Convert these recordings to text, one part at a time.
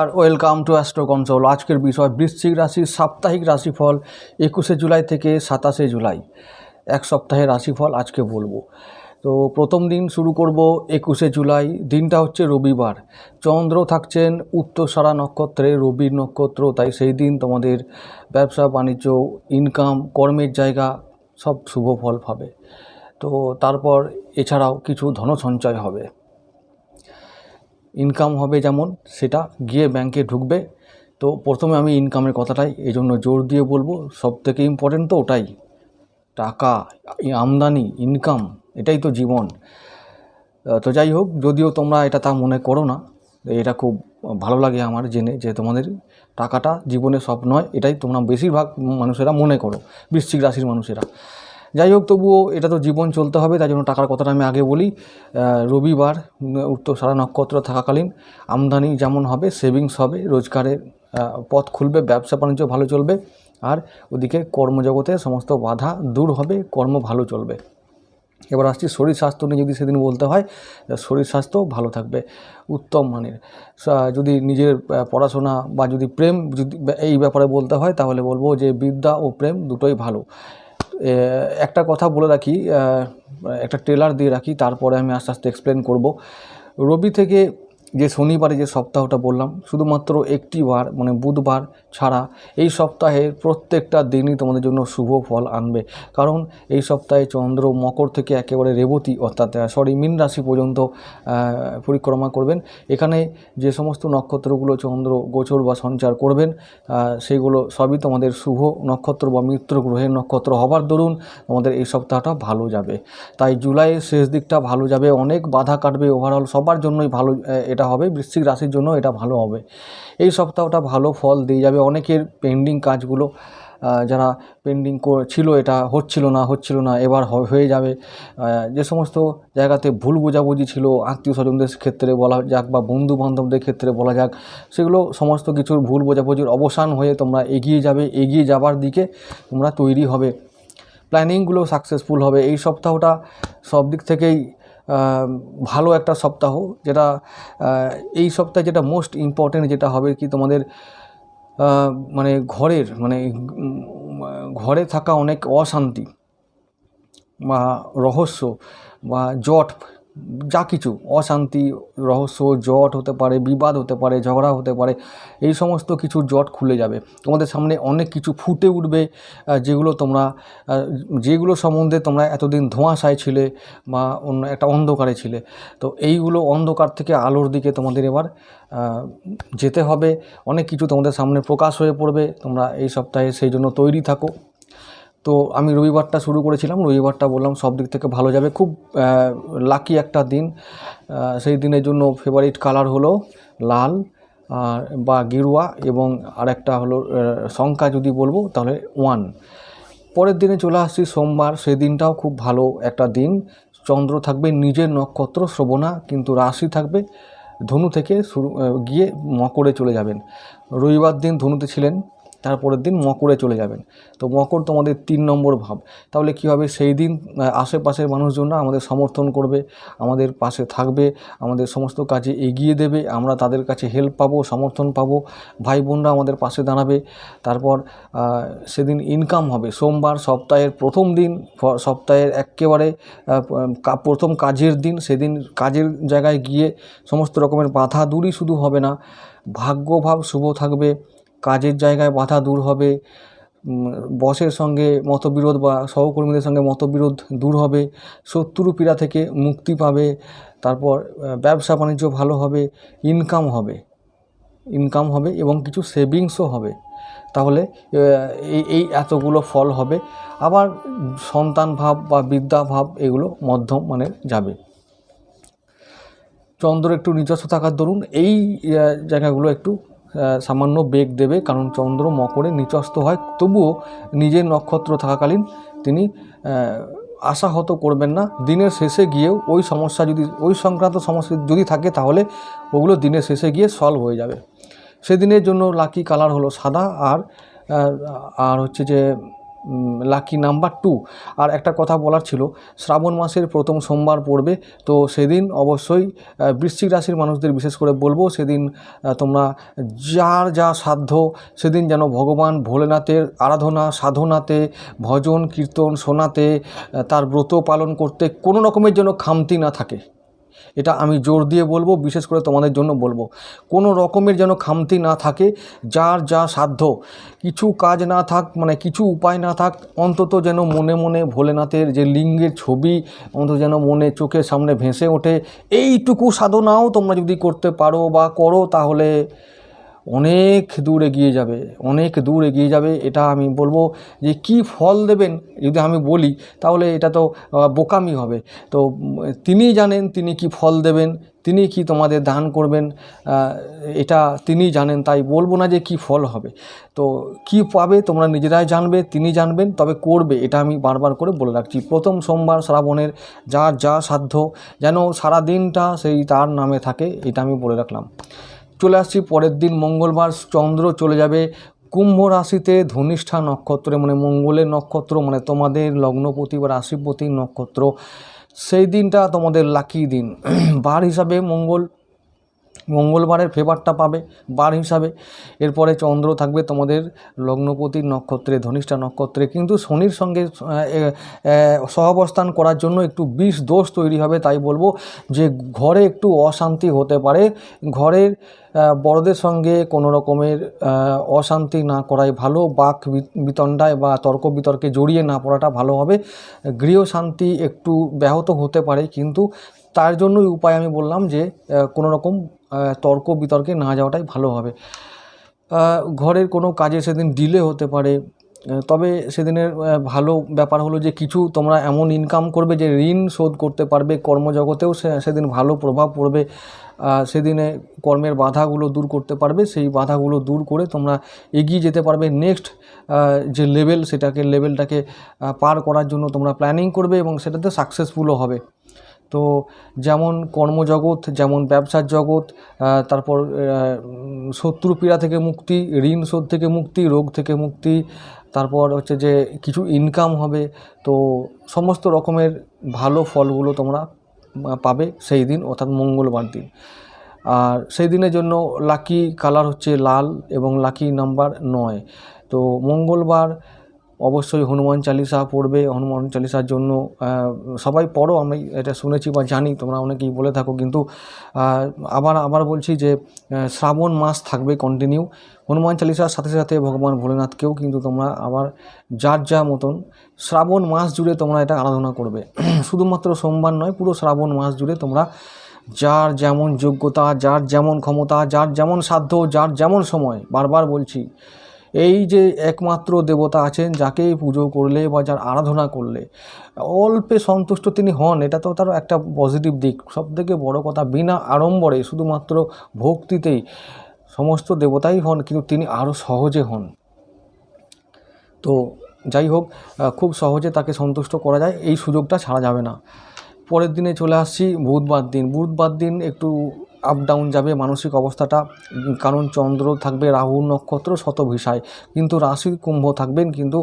Car welcome to astro console আজকের বিষয় বৃশ্চিক রাশির সাপ্তাহিক রাশিফল, একুশে জুলাই থেকে সাতাশে জুলাই। এক সপ্তাহের রাশিফল আজকে বলব। তো প্রথম দিন শুরু করব একুশে জুলাই। দিনটা হচ্ছে রবিবার। চন্দ্র থাকছেন উত্তরসারা নক্ষত্রে, রবির নক্ষত্র, তাই সেই দিন তোমাদের ব্যবসা, বাণিজ্য ইনকাম কর্মের জায়গা সব শুভ ফল পাবে। তো তারপর এছাড়াও কিছু ধন সঞ্চয় হবে। ইনকাম হবে যেমন সেটা গিয়ে ব্যাংকে ঢুকবে। তো প্রথমে আমি ইনকামের কথাটাই এই জন্য জোর দিয়ে বলব। সব থেকে ইম্পর্টেন্ট তো ওটাই। টাকা, আমদানি ইনকাম এটাই তো জীবন। তো যাই হোক, যদিও তোমরা এটা তা মনে করো না, এটা খুব ভালো লাগে আমার জেনে যে তোমাদের টাকাটা জীবনে সব নয়, এটাই তোমরা বেশিরভাগ মানুষেরা মনে করো, বৃশ্চিক রাশির মানুষেরা। যাই হোক, তবুও এটা তো জীবন চলতে হবে, তাই জন্য টাকার কথাটা আমি আগে বলি। রবিবার উত্তর সারা নক্ষত্র থাকাকালীন আমদানি যেমন হবে, সেভিংস হবে রোজগারের পথ খুলবে, ব্যবসা বাণিজ্য ভালো চলবে, আর ওদিকে কর্মজগতে সমস্ত বাধা দূর হবে, কর্ম ভালো চলবে। এবার আসছি শরীর স্বাস্থ্য নিয়ে যদি সেদিন বলতে হয় শরীর স্বাস্থ্য ভালো থাকবে, উত্তম মানের। যদি নিজের পড়াশোনা বা যদি প্রেম যদি এই ব্যাপারে বলতে হয়, তাহলে বলব যে বিদ্যা ও প্রেম দুটোই ভালো। একটা কথা বলে রাখি একটা ট্রেলার দিয়ে রাখি, তারপরে আমি আস্তে আস্তে এক্সপ্লেন করব। রবি থেকে যে শনিবারে যে সপ্তাহটা বললাম শুধুমাত্র একটি বার মানে বুধবার ছাড়া এই সপ্তাহের প্রত্যেকটা দিনই তোমাদের জন্য শুভ ফল আনবে। কারণ এই সপ্তাহে চন্দ্র মকর থেকে একেবারে রেবতী অর্থাৎ সরি মীন রাশি পর্যন্ত পরিক্রমা করবেন। এখানে যে সমস্ত নক্ষত্রগুলো চন্দ্র গোচর বা সঞ্চার করবেন সেগুলো সবই তোমাদের শুভ নক্ষত্র বা মিত্র গ্রহের নক্ষত্র হবার দরুন তোমাদের এই সপ্তাহটা ভালো যাবে। তাই জুলাইয়ের শেষ দিকটা ভালো যাবে অনেক বাধা কাটবে ওভারঅল সবার জন্যই ভালো আহ, এটা হবে, বৃশ্চিক রাশির জন্য এটা ভালো হবে। এই সপ্তাহটা ভালো ফল দিয়ে যাবে। অনেকের পেন্ডিং কাজগুলো যারা পেন্ডিং ছিল এটা হচ্ছিল না হচ্ছিল না, এবার হয়ে যাবে। যে সমস্ত জায়গাতে ভুল বোঝাবুঝি ছিল, আত্মীয় স্বজনদের ক্ষেত্রে বলা যাক বা বন্ধু বান্ধবদের ক্ষেত্রে বলা যাক, সেগুলো সমস্ত কিছুর ভুল বোঝাবুঝির অবসান হয়ে তোমরা এগিয়ে যাবে, এগিয়ে যাবার দিকে তোমরা তৈরি হবে। প্ল্যানিংগুলো সাকসেসফুল হবে। এই সপ্তাহটা সব দিক থেকেই ভালো একটা সপ্তাহ, যেটা এই সপ্তাহে যেটা মোস্ট ইম্পর্টেন্ট যেটা হবে কি তোমাদের মানে ঘরের মানে ঘরে থাকা অনেক অশান্তি বা রহস্য বা জট যা কিছু, অশান্তি, রহস্য, জট হতে পারে, বিবাদ হতে পারে, ঝগড়া হতে পারে, এই সমস্ত কিছু জট খুলে যাবে। তোমাদের সামনে অনেক কিছু ফুটে উঠবে যেগুলো তোমরা যেগুলো সম্বন্ধে তোমরা এতদিন ধোঁয়াশায় ছিলে বা অন্য একটা অন্ধকারে ছিলে। তো এইগুলো অন্ধকার থেকে আলোর দিকে তোমাদের এবার যেতে হবে। অনেক কিছু তোমাদের সামনে প্রকাশ হয়ে পড়বে। তোমরা এই সপ্তাহে সেই জন্য তৈরি থাকো। তো আমি রবিবারটা শুরু করেছিলাম, রবিবারটা বললাম সব দিক থেকে ভালো যাবে। খুব লাকি একটা দিন। সেই দিনের জন্য ফেভারিট কালার হলো লাল আর, বা গেরুয়া এবং আরেকটা হলো সংখ্যা যদি বলব তাহলে ওয়ান। পরের দিনে চলে আসছি সোমবার, সেই দিনটাও খুব ভালো একটা দিন। চন্দ্র থাকবে নিজের নক্ষত্র, শ্রবণা, কিন্তু রাশি থাকবে ধনু থেকে শুরু গিয়ে মকরে চলে যাবেন। রবিবার দিন ধনুতে ছিলেন তারপরের দিন মকরে চলে যাবেন। তো মকর তোমাদের তিন নম্বর ভাব। তাহলে কী হবে? সেই দিন আশেপাশের মানুষজনরা আমাদের সমর্থন করবে, আমাদের পাশে থাকবে, আমাদের সমস্ত কাজে এগিয়ে দেবে, আমরা তাদের কাছে হেল্প পাবো, সমর্থন পাবো ভাই বোনরা আমাদের পাশে দাঁড়াবে। তারপর সেদিন ইনকাম হবে। সোমবার সপ্তাহের প্রথম দিন সপ্তাহের একেবারে প্রথম কাজের দিন, সেদিন কাজের জায়গায় গিয়ে সমস্ত রকমের বাধা দূরই শুধু হবে না। ভাগ্যভাব শুভ থাকবে। কাজের জায়গায় বাধা দূর হবে বসের সঙ্গে মতবিরোধ বা সহকর্মীদের সঙ্গে মতবিরোধ দূর হবে শত্রু পীড়া থেকে মুক্তি পাবে, তারপর ব্যবসা বাণিজ্য ভালো হবে ইনকাম হবে ইনকাম হবে এবং কিছু সেভিংসও হবে। তাহলে এই এই এতগুলো ফল হবে। আবার সন্তান ভাব বা বিদ্যা ভাব এগুলো মধ্যম মানে যাবে। চন্দ্র একটু নিজস্ব থাকার দরুন, এই জায়গাগুলো একটু সামান্য বেগ দেবে, কারণ চন্দ্র মকরে নিচস্ত হয়। তবুও নিজের নক্ষত্র থাকাকালীন তিনি আশাহত করবেন না। দিনের শেষে গিয়েও ওই সমস্যা যদি, ওই সংক্রান্ত সমস্যা যদি থাকে, তাহলে ওগুলো দিনের শেষে গিয়ে সলভ হয়ে যাবে। সেদিনের জন্য লাকি কালার হলো সাদা আর আর হচ্ছে যে লাকি নাম্বার টু আর একটা কথা বলার ছিল, শ্রাবণ মাসের প্রথম সোমবার পড়বে, তো সেদিন অবশ্যই বৃশ্চিক রাশির মানুষদের বিশেষ করে বলব, সেদিন তোমরা যার যা সাধ্য, সেদিন যেন ভগবান ভোলেনাথের আরাধনা, সাধনাতে, ভজন, কীর্তন, শোনাতে তার ব্রত পালন করতে কোনো রকমের যেন খামতি না থাকে। এটা আমি জোর দিয়ে বলব, বিশেষ করে তোমাদের জন্য বলব। কোনো রকমের যেন খামতি না থাকে, যার যা সাধ্য। কিছু কাজ না থাক মানে কিছু উপায় না থাক, অন্তত যেন মনে মনে ভোলেনাথের যে লিঙ্গের ছবি, অন্তত যেন মনে চোখের সামনে ভেসে ওঠে। এইটুকু সাধনাও তোমরা যদি করতে পারো বা করো, তাহলে অনেক দূর এগিয়ে যাবে, অনেক দূর এগিয়ে যাবে, এটা আমি বলব যে কি ফল দেবেন যদি আমি বলি, তাহলে এটা তো বোকামি হবে। তো তিনি জানেন তিনি কি ফল দেবেন, তিনি কি তোমাদের দান করবেন এটা তিনি জানেন, তাই বলব না যে কি ফল হবে। তো, কি পাবে তোমরা নিজেরাই জানবে, তিনি জানবেন, তবে করবে, এটা আমি বারবার করে বলে রাখছি। প্রথম সোমবার শ্রাবণের যা যা সাধ্য, যেন সারা দিনটা সেই তার নামে থাকে, এটা আমি বলে রাখলাম। চলে আসছি, পরের দিন মঙ্গলবার চন্দ্র চলে যাবে। কুম্ভ রাশিতে ধনিষ্ঠা নক্ষত্রে মানে মঙ্গলের নক্ষত্র মানে তোমাদের লগ্নপতি বা রাশিপতি নক্ষত্র। সেই দিনটা তোমাদের লাকি দিন। বার হিসাবে মঙ্গল, মঙ্গলবারের ফেভারটা পাবে বার হিসাবে। এরপরে চন্দ্র থাকবে তোমাদের লগ্নপতির নক্ষত্রে, ধনিষ্ঠা নক্ষত্রে। কিন্তু শনির সঙ্গে সহাবস্থান করার জন্য একটু বিষ দোষ তৈরি হবে, তাই বলব যে ঘরে একটু অশান্তি হতে পারে। ঘরের বড়দের সঙ্গে কোনো রকমের অশান্তি না করাই ভালো, বাক বিতণ্ডায় বা তর্ক বিতর্কে জড়িয়ে না পড়াটা ভালো হবে। গৃহ শান্তি একটু ব্যাহত হতে পারে, কিন্তু তার জন্যই উপায় আমি বললাম যে কোনো রকম তর্ক বিতর্কে না যাওয়াটাই ভালো হবে। ঘরের কোনো কাজে সেদিন ডিলে হতে পারে তবে সেদিনের ভালো ব্যাপার হলো যে, কিছু তোমরা এমন ইনকাম করবে যে, ঋণ শোধ করতে পারবে, কর্মজগতেও সেদিন ভালো প্রভাব পড়বে। সেদিনে কর্মের বাধাগুলো দূর করতে পারবে সেই বাধাগুলো দূর করে তোমরা এগিয়ে যেতে পারবে। নেক্সট যে লেভেল সেটাকে লেভেলটাকে পার করার জন্য তোমরা প্ল্যানিং করবে এবং সেটাতে সাকসেসফুলও হবে। তো যেমন কর্মজগৎ যেমন ব্যবসার জগৎ তারপর আহ, উম, শত্রু পীড়া থেকে মুক্তি ঋণ শোধ থেকে মুক্তি রোগ থেকে মুক্তি তারপর হচ্ছে যে কিছু ইনকাম হবে। তো সমস্ত রকমের ভালো ফলগুলো তোমরা পাবে সেই দিন, অর্থাৎ মঙ্গলবার দিন। আর সেই দিনের জন্য লাকি কালার হচ্ছে লাল এবং লাকি নাম্বার নয়। তো মঙ্গলবার অবশ্যই হনুমান চালিসা পড়বে, হনুমান চালিসার জন্য সবাই পড়ো, আমি এটা শুনেছি বা জানি, তোমরা অনেকেই বলে থাকো, কিন্তু আবার আবার বলছি যে শ্রাবণ মাস থাকবে কন্টিনিউ হনুমান চালিসার সাথে সাথে ভগবান ভোলেনাথকেও কিন্তু তোমরা আবার যার যা মতন শ্রাবণ মাস জুড়ে তোমরা এটা আরাধনা করবে। শুধুমাত্র সোমবার নয়, পুরো শ্রাবণ মাস জুড়ে তোমরা যার যেমন যোগ্যতা, যার যেমন ক্ষমতা, যার যেমন সাধ্য, যার যেমন সময়, বারবার বলছি এই যে একমাত্র দেবতা আছেন, যাকে পুজো করলে বা যার আরাধনা করলে, অল্পে সন্তুষ্ট তিনি হন, এটা তো তার একটা পজিটিভ দিক। সবথেকে বড় কথা, বিনা আড়ম্বরে শুধুমাত্র ভক্তিতেই সমস্ত দেবতাই হন, কিন্তু তিনি আরও সহজে হন। তো যাই হোক খুব সহজে তাকে সন্তুষ্ট করা যায়, এই সুযোগটা ছাড়া যাবে না। পরের দিনে চলে আসছি বুধবার দিন। বুধবার দিন একটু আপ ডাউন যাবে, মানসিক অবস্থাটা কারণ চন্দ্র থাকবে, রাহু নক্ষত্র শতভিসায়। কিন্তু রাশি কুম্ভ থাকবেন, কিন্তু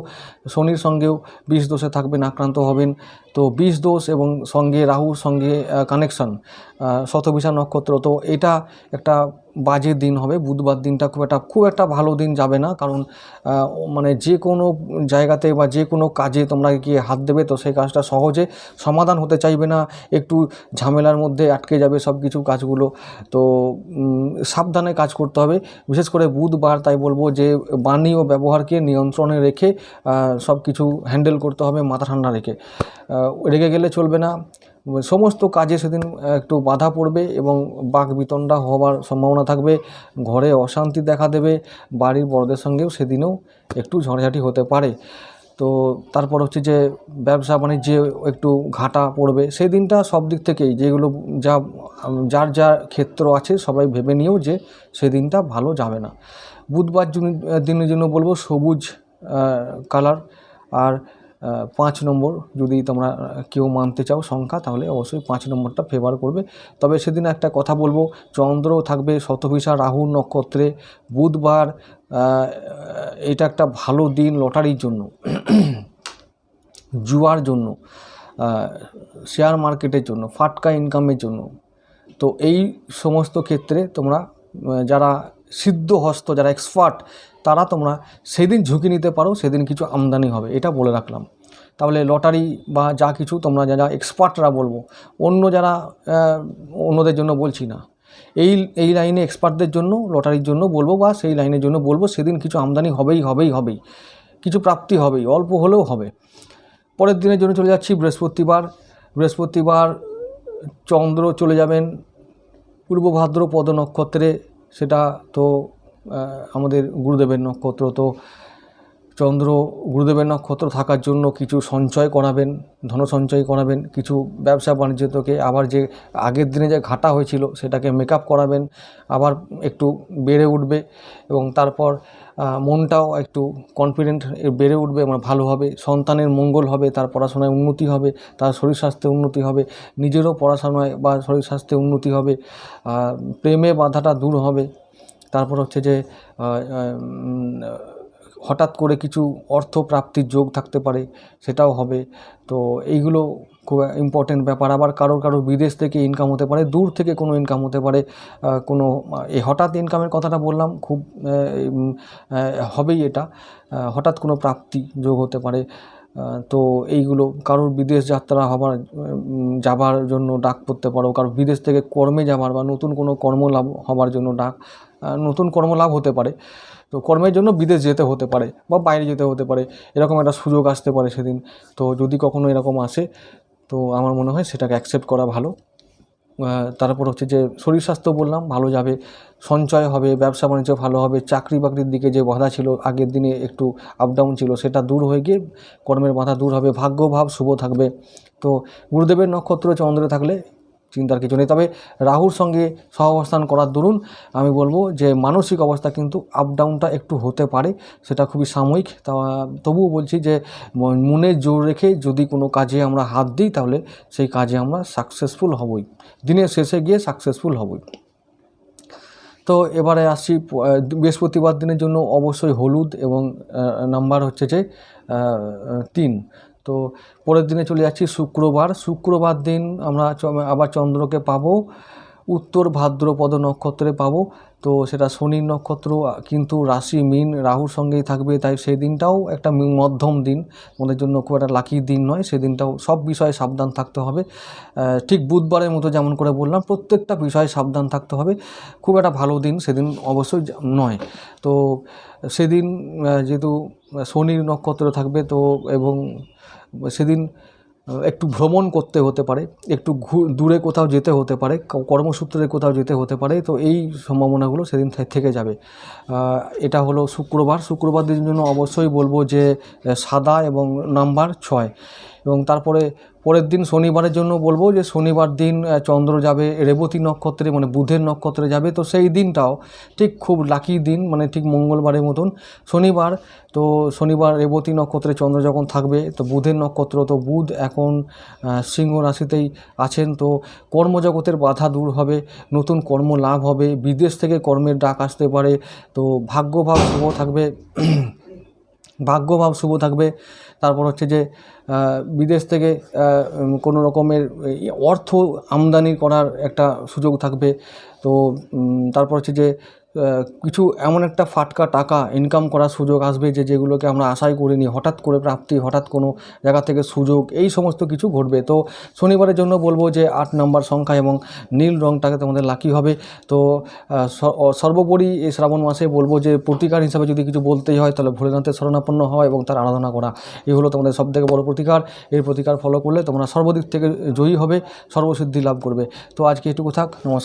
শনির সঙ্গেও বিষ দোষে থাকবেন, আক্রান্ত হবেন। তো বিষ দোষ এবং সঙ্গে রাহুর সঙ্গে কানেকশন শতভিসা নক্ষত্র। তো এটা একটা বাজে দিন হবে, বুধবার দিনটা খুব একটা খুব একটা ভালো দিন যাবে না। কারণ মানে যে কোনো জায়গাতে বা যে কোনো কাজে তোমরা গিয়ে হাত দেবে, তো সেই কাজটা সহজে সমাধান হতে চাইবে না। একটু ঝামেলার মধ্যে আটকে যাবে সব কিছু কাজগুলো। তো সাবধানে কাজ করতে হবে। বিশেষ করে বুধবার তাই বলব যে, বাণী ও ব্যবহারকে নিয়ন্ত্রণে রেখে সব কিছু হ্যান্ডেল করতে হবে, মাথা ঠান্ডা রেখে। রেগে গেলে চলবে না। সমস্ত কাজে সেদিন একটু বাধা পড়বে এবং বাক বিতণ্ডা হওয়ার সম্ভাবনা থাকবে। ঘরে অশান্তি দেখা দেবে। বাড়ির বড়দের সঙ্গেও সেদিনেও একটু ঝড়ঝাটি হতে পারে। তো তারপর হচ্ছে যে ব্যবসা বাণিজ্যে একটু ঘাটা পড়বে। সেই দিনটা সব দিক থেকেই যেগুলো যা, যার যার ক্ষেত্র আছে সবাই ভেবে নিয়েও যে সেদিনটা ভালো যাবে না। বুধবার দিনের জন্য বলব সবুজ কালার আর পাঁচ নম্বর যদি তোমরা কেউ মানতে চাও সংখ্যা, তাহলে অবশ্যই পাঁচ নম্বরটা ফেভার করবে। তবে সেদিন একটা কথা বলব, চন্দ্র থাকবে শতভিসা, রাহু নক্ষত্রে, বুধবার এটা একটা ভালো দিন লটারির জন্য, জুয়ার জন্য শেয়ার মার্কেটের জন্য, ফাটকা ইনকামের জন্য। তো এই সমস্ত ক্ষেত্রে তোমরা যারা সিদ্ধ হস্ত যারা এক্সপার্ট, তারা তোমরা সেদিন ঝুঁকি নিতে পারো, সেদিন কিছু আমদানি হবে। এটা বলে রাখলাম। তাহলে লটারি বা যা কিছু তোমরা যারা এক্সপার্টরা বলব, অন্য যারা অন্যদের জন্য বলছি না। এই এই লাইনে এক্সপার্টদের জন্য, লটারির জন্য বলব বা সেই লাইনের জন্য বলব, সেদিন কিছু আমদানি হবেই হবেই হবেই। কিছু প্রাপ্তি হবেই, অল্প হলেও হবে। পরের দিনের জন্য চলে যাচ্ছি, বৃহস্পতিবার। বৃহস্পতিবার চন্দ্র চলে যাবেন পূর্ব ভাদ্রপদ নক্ষত্রে। সেটা তো আমাদের গুরুদেবের নক্ষত্র। তো চন্দ্র, গুরুদেবের নক্ষত্র থাকার জন্য কিছু সঞ্চয় করাবেন, ধন সঞ্চয় করাবেন, কিছু ব্যবসা বাণিজ্যকে। আবার যে আগের দিনে যে ঘাটা হয়েছিল, সেটাকে মেকআপ করাবেন, আবার একটু বেড়ে উঠবে এবং তারপর মনটাও একটু কনফিডেন্ট বেড়ে উঠবে মানে ভালো হবে। সন্তানের মঙ্গল হবে, তার পড়াশোনায় উন্নতি হবে, তার শরীর স্বাস্থ্যে উন্নতি হবে, নিজেরও পড়াশোনায় বা শরীর স্বাস্থ্যে উন্নতি হবে প্রেমে বাধাটা দূর হবে। তারপর হচ্ছে যে হঠাৎ করে কিছু অর্থ প্রাপ্তির যোগ থাকতে পারে, সেটাও হবে। তো এইগুলো খুব ইম্পর্টেন্ট ব্যাপার। আবার কারোর কারোর বিদেশ থেকে ইনকাম হতে পারে, দূর থেকে কোনো ইনকাম হতে পারে কোনো এই হঠাৎ ইনকামের কথাটা বললাম, খুব হবেই এটা হঠাৎ কোনো প্রাপ্তি যোগ হতে পারে তো এইগুলো, কারোর বিদেশ যাত্রা হবার যাবার জন্য ডাক পড়তে পারো, কারোর বিদেশ থেকে কর্মে যাবার বা নতুন কোনো কর্মলাভ হবার জন্য ডাক নতুন কর্মলাভ হতে পারে, তো কর্মের জন্য বিদেশ যেতে হতে পারে বা বাইরে যেতে হতে পারে, এরকম একটা সুযোগ আসতে পারে সেদিন, তো যদি কখনো এরকম আসে তো আমার মনে হয় সেটাকে অ্যাকসেপ্ট করা ভালো। তারপর হচ্ছে যে শরীর স্বাস্থ্য বললাম, ভালো যাবে, সঞ্চয় হবে, ব্যবসা বাণিজ্য ভালো হবে, চাকরি বাকরির দিকে যে বাধা ছিল, আগের দিনে একটু আপ ডাউন ছিল, সেটা দূর হয়ে গিয়ে কর্মের বাধা দূর হবে ভাগ্যভাব শুভ থাকবে। তো গুরুদেবের নক্ষত্র চন্দ্রে থাকলে চিন্তার কিছু নেই। তবে রাহুর সঙ্গে সহাবস্থান করার দরুন আমি বলব যে, মানসিক অবস্থা কিন্তু আপ ডাউনটা একটু হতে পারে, সেটা খুবই সাময়িক। তা, তবুও বলছি যে মনে জোর রেখে যদি কোনো কাজে আমরা হাত দিই, তাহলে সেই কাজে আমরা সাকসেসফুল হবই। দিনের শেষে গিয়ে সাকসেসফুল হবই। তো এবারে আসছি বৃহস্পতিবার দিনের জন্য অবশ্যই হলুদ এবং নাম্বার হচ্ছে যে তিন। তো পরের দিনে চলে যাচ্ছি শুক্রবার। শুক্রবার দিন আমরা আবার চন্দ্রকে পাবো। উত্তর ভাদ্রপদ নক্ষত্রে পাবো। তো সেটা শনির নক্ষত্র কিন্তু রাশি মিন রাহুর সঙ্গেই থাকবে। তাই সেই দিনটাও একটা মধ্যম দিন। আমাদের জন্য খুব একটা লাকি দিন নয়। সেদিনটাও সব বিষয়ে সাবধান থাকতে হবে। ঠিক বুধবারের মতো যেমন করে বললাম, প্রত্যেকটা বিষয়ে সাবধান থাকতে হবে। খুব একটা ভালো দিন সেদিন অবশ্যই নয়। তো সেদিন যেহেতু শনির নক্ষত্র থাকবে, তো এবং সেদিন একটু ভ্রমণ করতে হতে পারে, একটু দূরে কোথাও যেতে হতে পারে কর্মসূত্রে কোথাও যেতে হতে পারে, তো এই সম্ভাবনাগুলো সেদিন থেকে যাবে। এটা হলো শুক্রবার শুক্রবার দিনের জন্য অবশ্যই বলব যে সাদা এবং নাম্বার ছয় এবং তারপরে পরের দিন শনিবারের জন্য বলব যে শনিবার দিন চন্দ্র যাবে রেবতী নক্ষত্রে মানে বুধের নক্ষত্রে যাবে। তো সেই দিনটাও ঠিক খুব লাকি দিন মানে ঠিক মঙ্গলবারের মতন শনিবার। তো শনিবার রেবতী নক্ষত্রে চন্দ্র যখন থাকবে, তো বুধের নক্ষত্র তো বুধ এখন সিংহ রাশিতেই আছেন। তো কর্মজগতের বাধা দূর হবে, নতুন কর্ম লাভ হবে, বিদেশ থেকে কর্মের ডাক আসতে পারে। তো ভাগ্যভাব শুভ থাকবে, ভাগ্যভাব শুভ থাকবে। তারপর হচ্ছে যে বিদেশ থেকে কোনো রকমের অর্থ আমদানি করার একটা সুযোগ থাকবে। তো তারপর হচ্ছে যে কিছু এমন একটা ফাটকা টাকা ইনকাম করার সুযোগ আসবে যে যেগুলোকে আমরা আশাই করিনি, হঠাৎ করে প্রাপ্তি, হঠাৎ কোনো জায়গা থেকে সুযোগ, এই সমস্ত কিছু ঘটবে। তো শনিবারের জন্য বলব যে আট নাম্বার সংখ্যা এবং নীল রঙটাকে তোমাদের লাকি হবে। তো সর্বোপরি এই শ্রাবণ মাসে বলব যে প্রতিকার হিসাবে যদি কিছু বলতেই হয় তাহলে ভোলেনাথের শরণাপন্ন হওয়া এবং তার আরাধনা করা। এই হলো তোমাদের সবথেকে বড় প্রতিকার। এই প্রতিকার ফলো করলে তোমরা সর্বদিক থেকে জয়ী হবে, সর্বসিদ্ধি লাভ করবে। তো আজকে এটুকু থাক, নমস্কার।